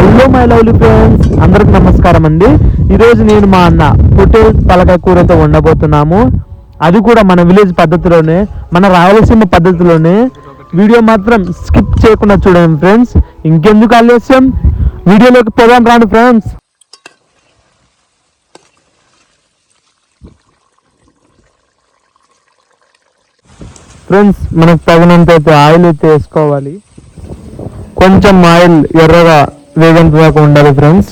Hello my lovely friends అందరికి నమస్కారం అండి. ఈరోజు నేను మా అన్న హోటల్ పలక కూరతో వండబోతున్నాము. అది కూడా మన విలేజ్ పద్ధతిలోనే మన రాయలసీమ పద్ధతిలోనే. వీడియో మాత్రం స్కిప్ చేయకుండా చూడండి ఫ్రెండ్స్ ఇంకెందుకు ఆలస్యం? వీడియోలోకి పోదాం రాను ఫ్రెండ్స్ ఫ్రెండ్స్ మనకు తగినంత అయితే ఆయిల్ అయితే వేసుకోవాలి. కొంచెం ఆయిల్ ఎర్రగా వేగంత దాకా ఉండాలి ఫ్రెండ్స్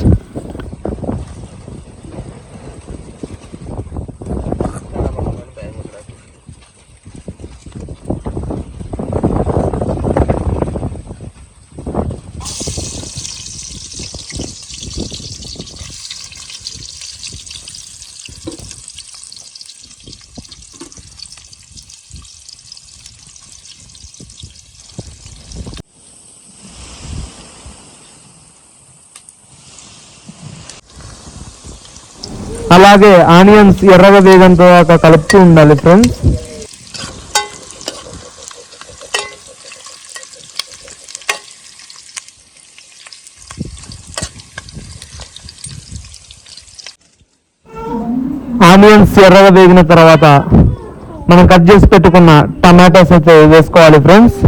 అలాగే ఆనియన్స్ ఎర్రగా వేగంత దాకా కలుపుతూ ఉండాలి ఫ్రెండ్స్ ఆనియన్స్ ఎర్రగా వేగిన తర్వాత మనం కట్ చేసి పెట్టుకున్న టమాటాస్ అయితే వేసుకోవాలి ఫ్రెండ్స్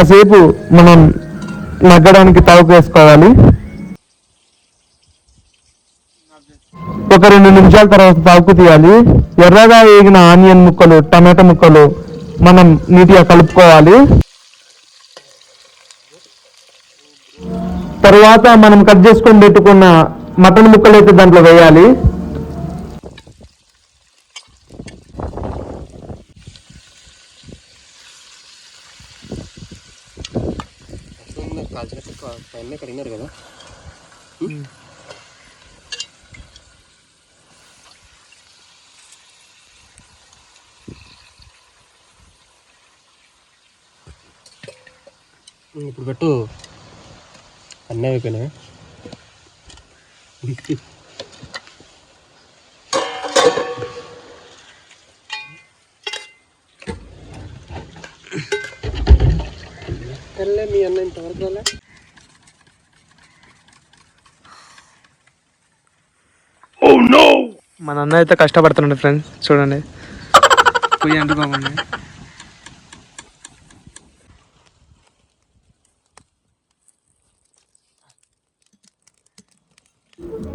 కాసేపు మనం నగ్గడానికి తవకు వేసుకోవాలి. ఒక రెండు నిమిషాల తర్వాత తవకు తీయాలి. ఎర్రగా వేగిన ఆనియన్ ముక్కలు టమాటా ముక్కలు మనం నీట్గా కలుపుకోవాలి. తరువాత మనం కట్ చేసుకొని పెట్టుకున్న మటన్ ముక్కలు అయితే దాంట్లో వేయాలి. కాల్చినట్టు పైన కడిగినారు కదా. ఇప్పుడు పెట్టు అన్నీ అయిపోయినాయి. తెల్లే మీ అన్న ఇంతవరకు రాలే. మన అన్న అయితే కష్టపడుతున్నాడు ఫ్రెండ్స్ చూడండి. అంటుకోమండి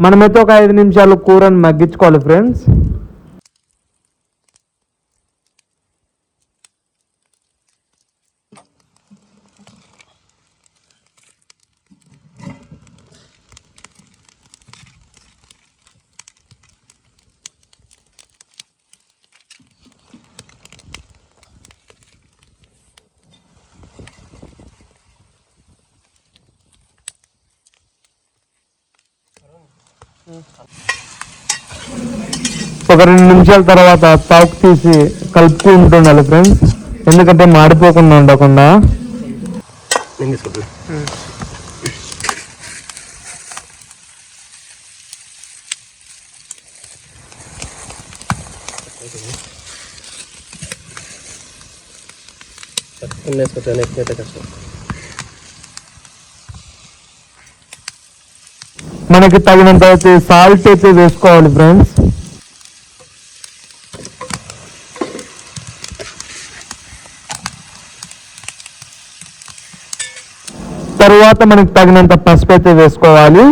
మనమైతే ఒక ఐదు నిమిషాలు కూరని మగ్గించుకోవాలి ఫ్రెండ్స్ ఒక రెండు నిమిషాల తర్వాత తాకు తీసి కలుపుకుంటూ ఉండాలి ఫ్రెండ్స్ ఎందుకంటే మాడిపోకుండా ఉండకుండా. నేను ఎక్కువ కష్టం మనకి తగినంత అయితే సాల్ట్ అయితే వేసుకోవాలి ఫ్రెండ్స్ తరువాత మనకి తగినంత పసుపు అయితే వేసుకోవాలి.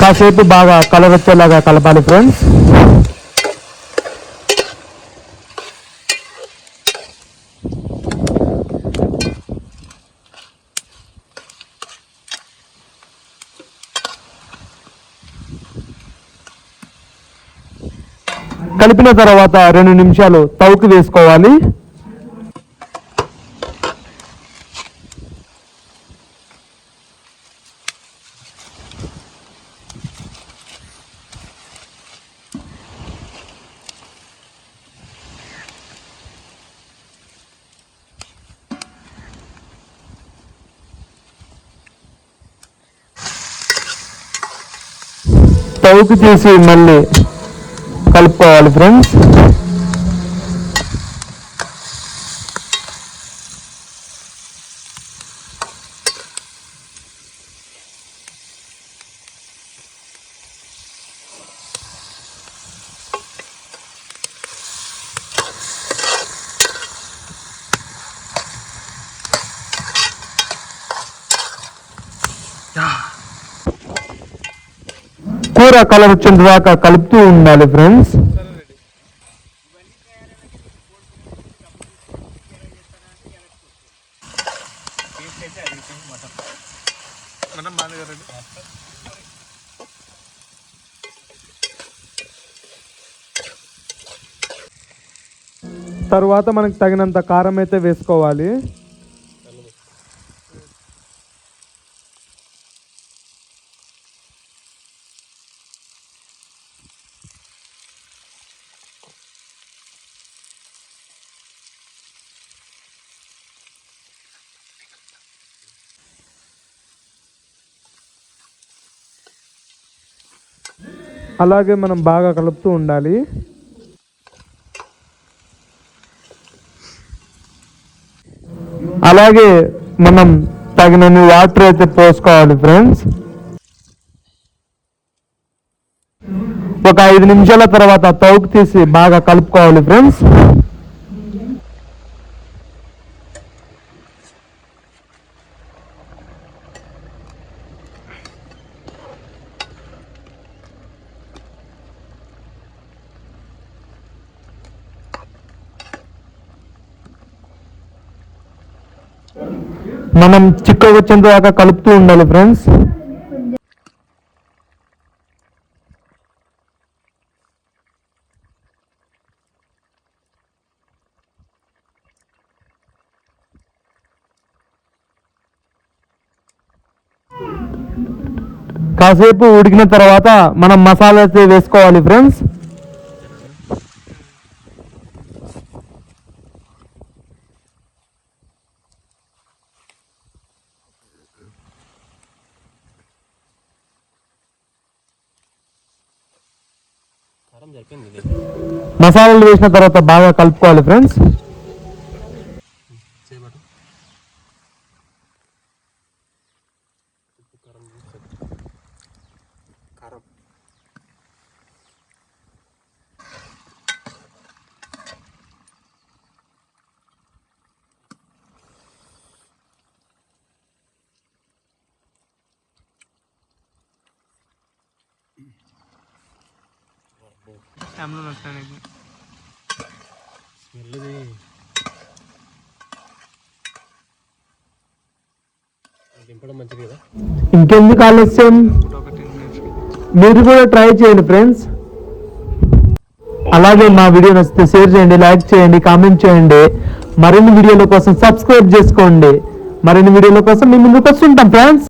కాసేపు బాగా కలర్ వచ్చేలాగా కలపాలి ఫ్రెండ్స్ కలిపిన తర్వాత రెండు నిమిషాలు తవుకు వేసుకోవాలి. తవుకు చేసి మళ్ళీ కలుపుకోవాలి ఫ్రెండ్స్. కూర కలర్ వచ్చేంత దాకా కలుపుతూ ఉండాలి ఫ్రెండ్స్ తరువాత మనకు తగినంత కారం అయితే వేసుకోవాలి. అలాగే మనం బాగా కలుపుతూ ఉండాలి. అలాగే మనం తగినన్ని వాటర్ అయితే పోసుకోవాలి ఫ్రెండ్స్. ఒక ఐదు నిమిషాల తర్వాత తౌకు తీసి బాగా కలుపుకోవాలి ఫ్రెండ్స్. మనం చిక్కగా వచ్చేంత దాకా కలుపుతూ ఉండాలి ఫ్రెండ్స్ కాసేపు ఉడికిన తర్వాత మనం మసాలా అయితే వేసుకోవాలి ఫ్రెండ్స్ మసాలాలు వేసిన తర్వాత బాగా కలుపుకోవాలి ఫ్రెండ్స్ స్మెల్ ఇది దింపడం మంచిది కదా? ఇంకెందుకు ఆలస్యం? మీరు కూడా ట్రై చేయండి ఫ్రెండ్స్. అలాగే మా వీడియో నచ్చితే షేర్ చేయండి లైక్ చేయండి కామెంట్ చేయండి. మరిన్ని వీడియోల కోసం సబ్స్క్రైబ్ చేసుకోండి. మరిన్ని వీడియోల కోసం మేము ముందుకు వస్తుంటాం ఫ్రెండ్స్.